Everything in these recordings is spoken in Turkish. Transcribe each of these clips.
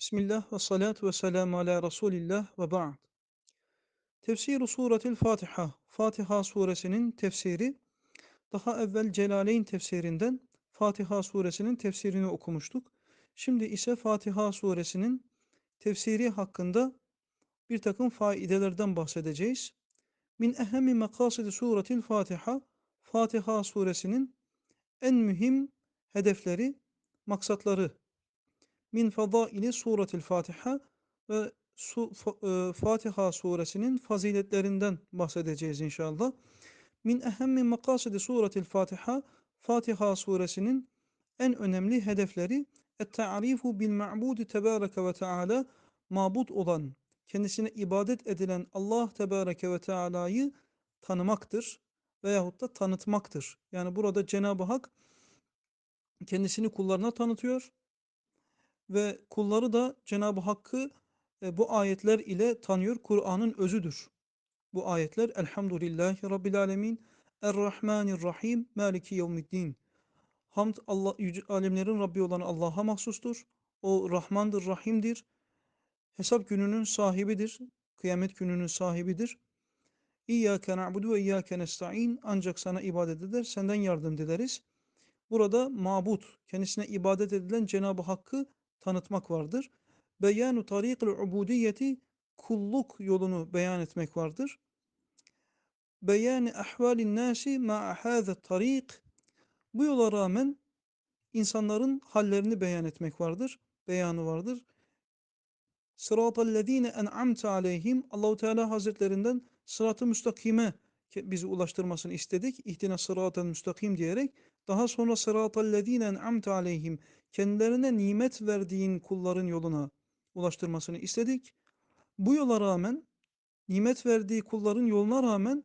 Bismillah ve salatu ve selamu ala Resulillah ve ba'd. Tefsir-i Suretil Fatiha, Fatiha suresinin tefsiri, daha evvel Celaleyn tefsirinden Fatiha suresinin tefsirini okumuştuk. Şimdi ise Fatiha suresinin tefsiri hakkında bir takım faidelerden bahsedeceğiz. Min ehemmi makasidi suretil Fatiha, Fatiha suresinin en mühim hedefleri, maksatları min fadaili suretil Fatiha ve su, e, Fatiha suresinin faziletlerinden bahsedeceğiz inşallah. Min ehemmi makasidi suretil Fatiha Fatiha suresinin en önemli hedefleri et-ta'rifu bil ma'budi tebareke ve teala mabut olan, kendisine ibadet edilen Allah tebareke ve teala'yı tanımaktır veyahut da tanıtmaktır. Yani burada Cenab-ı Hak kendisini kullarına tanıtıyor ve kulları da Cenab-ı Hakk'ı e, bu ayetler ile tanıyor. Kur'an'ın özüdür. Bu ayetler Elhamdülillahi Rabbil Alemin Errahmanirrahim Maliki Yevmiddin Hamd Allah yüce alemlerin Rabbi olan Allah'a mahsustur. O Rahmandır, Rahim'dir. Hesap gününün sahibidir. Kıyamet gününün sahibidir. İyyâke na'budu ve iyyâke nesta'in ancak sana ibadet eder, senden yardım dileriz. Burada mabut, kendisine ibadet edilen Cenab-ı Hakk'ı tanıtmak vardır. Beyanu tarikil ubudiyeti kulluk yolunu beyan etmek vardır. Beyani ahvalin nasi ma hâze tarik bu yola rağmen insanların hallerini beyan etmek vardır. Beyanı vardır. Sıratallezine en'amte aleyhim Allahu Teala Hazretlerinden sıratı müstakime bizi ulaştırmasını istedik. İhtina sıratel müstakim diyerek daha sonra sıratallezine en'amte aleyhim kendilerine nimet verdiğin kulların yoluna ulaştırmasını istedik. Bu yola rağmen, nimet verdiği kulların yoluna rağmen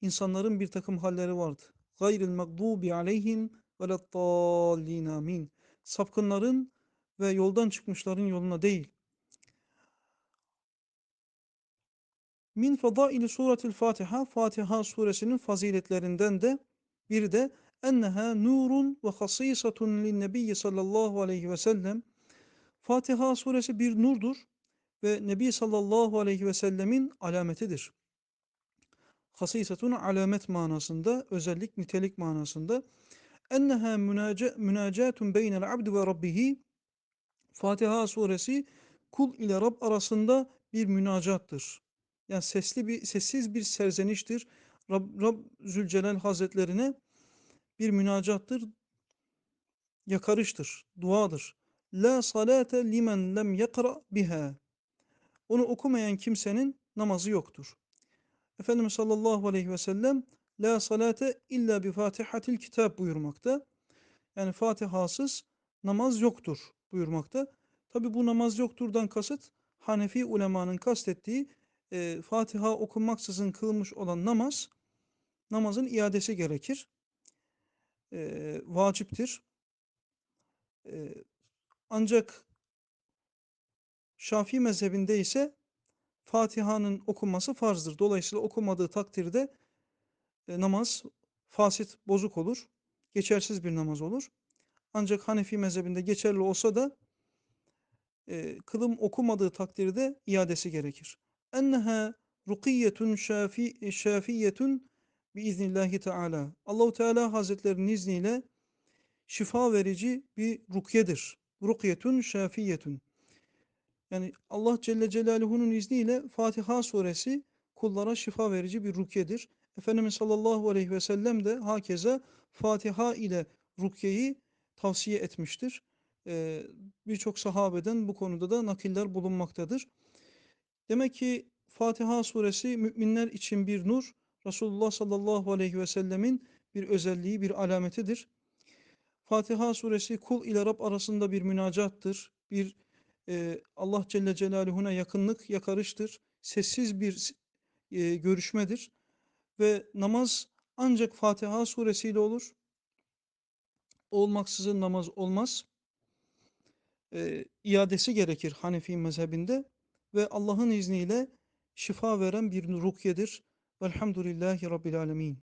insanların bir takım halleri vardı. Gayril mağdubi aleyhim ve lettallin amin. Sapkınların ve yoldan çıkmışların yoluna değil. Min fadaili suretil Fatiha, Fatiha suresinin faziletlerinden de bir de enneha nurun ve hasisatun lin nebiyyi sallallahu aleyhi ve sellem Fatiha suresi bir nurdur ve Nebi sallallahu aleyhi ve sellemin alametidir. Hasisatun alamet manasında, özellik, nitelik manasında. Enneha münacatun beynel abdi ve rabbihi Fatiha suresi kul ile Rab arasında bir münacattır. Yani sesli bir sessiz bir serzeniştir. Rab, Rab Zülcelal Hazretlerine bir münacattır, yakarıştır, duadır. La salate limen lem yakra biha. Onu okumayan kimsenin namazı yoktur. Efendimiz sallallahu aleyhi ve sellem La salate illa bi fatihatil kitab buyurmakta. Yani Fatihasız namaz yoktur buyurmakta. Tabi bu namaz yokturdan kasıt Hanefi ulemanın kastettiği e, Fatiha okunmaksızın kılmış olan namaz namazın iadesi gerekir e, vaciptir. E, ancak Şafii mezhebinde ise Fatiha'nın okunması farzdır. Dolayısıyla okumadığı takdirde e, namaz fasit, bozuk olur. Geçersiz bir namaz olur. Ancak Hanefi mezhebinde geçerli olsa da e, kılım okumadığı takdirde iadesi gerekir. Enneha rukiyetun şafi, şafiyetun biiznillahi teala. Allahu Teala Hazretlerinin izniyle şifa verici bir rukyedir. Rukyetun şafiyetun. Yani Allah Celle Celaluhu'nun izniyle Fatiha suresi kullara şifa verici bir rukyedir. Efendimiz sallallahu aleyhi ve sellem de hakeza Fatiha ile rukyeyi tavsiye etmiştir. Birçok sahabeden bu konuda da nakiller bulunmaktadır. Demek ki Fatiha suresi müminler için bir nur, Resulullah sallallahu aleyhi ve sellemin bir özelliği, bir alametidir. Fatiha suresi kul ile Rab arasında bir münacattır. Bir e, Allah Celle Celaluhu'na yakınlık, yakarıştır. Sessiz bir e, görüşmedir. Ve namaz ancak Fatiha suresiyle olur. Olmaksızın namaz olmaz. E, iadesi gerekir Hanefi mezhebinde. Ve Allah'ın izniyle şifa veren bir rukyedir. Velhamdülillahi Rabbil Alemin.